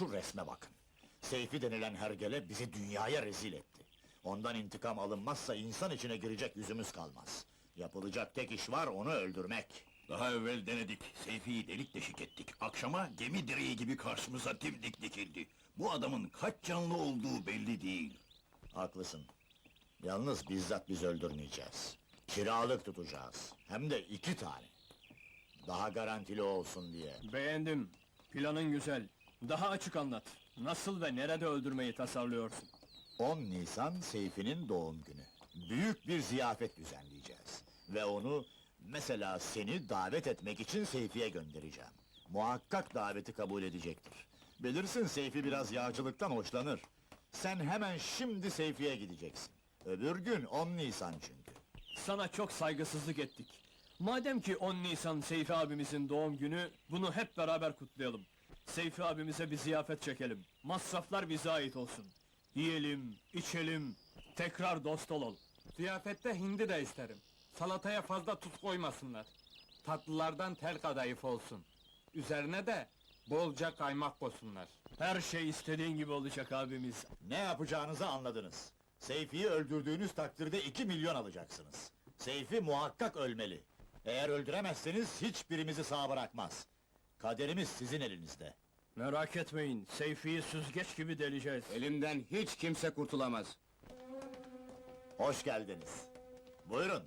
Şu resme bakın. Seyfi denilen hergele bizi dünyaya rezil etti. Ondan intikam alınmazsa insan içine girecek yüzümüz kalmaz. Yapılacak tek iş var, onu öldürmek. Daha evvel denedik, Seyfi'yi delik deşik ettik. Akşama gemi direği gibi karşımıza dimdik dikildi. Bu adamın kaç canlı olduğu belli değil. Haklısın. Yalnız bizzat biz öldürmeyeceğiz. Kiralık tutacağız. Hem de iki tane. Daha garantili olsun diye. Beğendim. Planın güzel. Daha açık anlat. Nasıl ve nerede öldürmeyi tasarlıyorsun? 10 Nisan Seyfi'nin doğum günü. Büyük bir ziyafet düzenleyeceğiz. Ve onu, mesela seni davet etmek için Seyfi'ye göndereceğim. Muhakkak daveti kabul edecektir. Bilirsin Seyfi biraz yağcılıktan hoşlanır. Sen hemen şimdi Seyfi'ye gideceksin. Öbür gün 10 Nisan çünkü. Sana çok saygısızlık ettik. Madem ki 10 Nisan Seyfi abimizin doğum günü, bunu hep beraber kutlayalım. Seyfi abimize bir ziyafet çekelim. Masraflar bize ait olsun. Yiyelim, içelim, tekrar dost olalım. Ziyafette hindi de isterim. Salataya fazla tuz koymasınlar. Tatlılardan tel kadayıf olsun. Üzerine de bolca kaymak koysunlar. Her şey istediğin gibi olacak abimiz. Ne yapacağınızı anladınız. Seyfi'yi öldürdüğünüz takdirde 2 milyon alacaksınız. Seyfi muhakkak ölmeli. Eğer öldüremezseniz hiçbirimizi sağ bırakmaz. Kaderimiz sizin elinizde. Merak etmeyin, Seyfi'yi süzgeç gibi deleceğiz. Elimden hiç kimse kurtulamaz. Hoş geldiniz. Buyurun.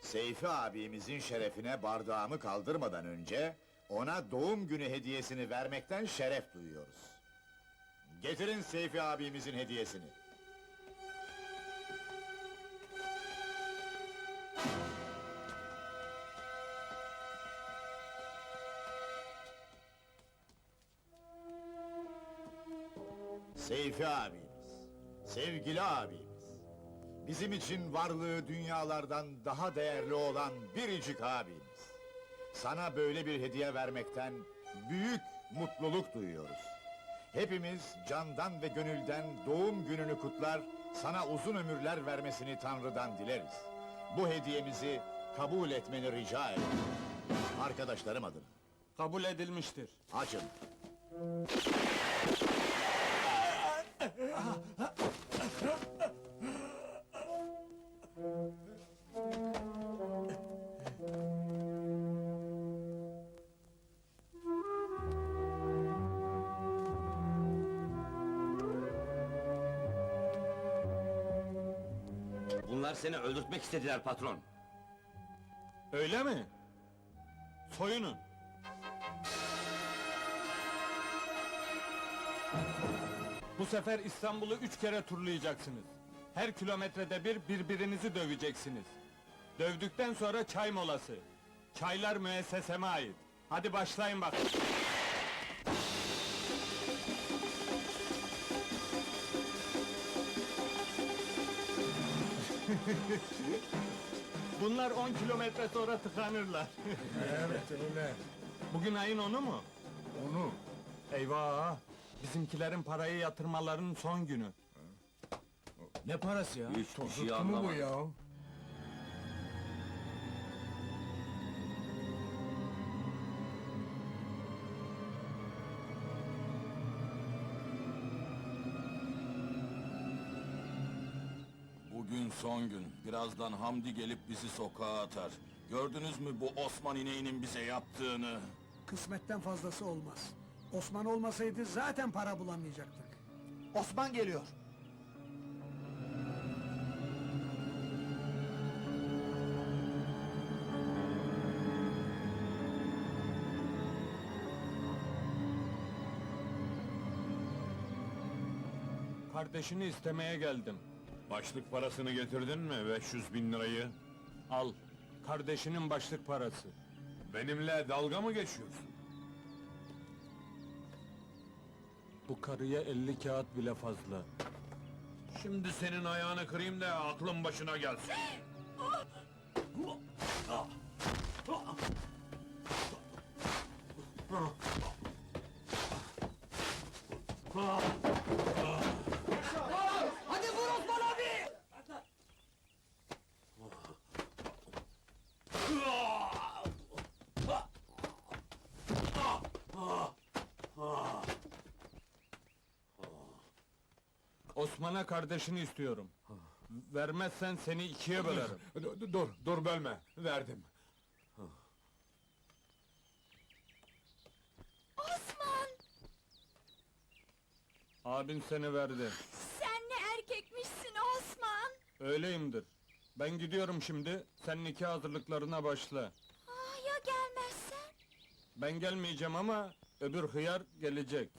Seyfi abimizin şerefine bardağımı kaldırmadan önce... ...ona doğum günü hediyesini vermekten şeref duyuyoruz. Getirin Seyfi abimizin hediyesini. Seyfi abimiz, sevgili abimiz. Bizim için varlığı dünyalardan daha değerli olan biricik abimiz. Sana böyle bir hediye vermekten büyük mutluluk duyuyoruz. Hepimiz candan ve gönülden doğum gününü kutlar, sana uzun ömürler vermesini Tanrı'dan dileriz. Bu hediyemizi kabul etmeni rica ederim. Arkadaşlarım adına. Kabul edilmiştir. Açın. Bunlar seni öldürtmek istediler patron. Öyle mi? Soyunun. Bu sefer İstanbul'u üç kere turlayacaksınız. Her kilometrede bir birbirinizi döveceksiniz. Dövdükten sonra çay molası. Çaylar müesseseme ait. Hadi başlayın bak. Bunlar 10 kilometre sonra tıkanırlar. Evet öyle. Bugün ayın onu mu? Onu. Eyvah! Bizimkilerin parayı yatırmalarının son günü. Ne parası ya? Hiçbir şey Tuttu mu bu anlamadım. ya? Bugün son gün. Birazdan Hamdi gelip bizi sokağa atar. Gördünüz mü bu Osman ineğinin bize yaptığını? Kısmetten fazlası olmaz. Osman olmasaydı zaten para bulamayacaktık. Osman geliyor. Kardeşini istemeye geldim. Başlık parasını getirdin mi? 500 bin lirayı. Al, kardeşinin başlık parası. Benimle dalga mı geçiyorsun? Bu karıya 50 kağıt bile fazla. Şimdi senin ayağını kırayım da aklın başına gelsin. Osman'a kardeşini istiyorum. Vermezsen seni ikiye bölerim. Dur, dur, dur bölme. Verdim. Osman! Abin seni verdi. Sen ne erkekmişsin Osman! Öyleyimdir. Ben gidiyorum şimdi, sen nikah hazırlıklarına başla. Aa, ya gelmezsen? Ben gelmeyeceğim ama öbür hıyar gelecek.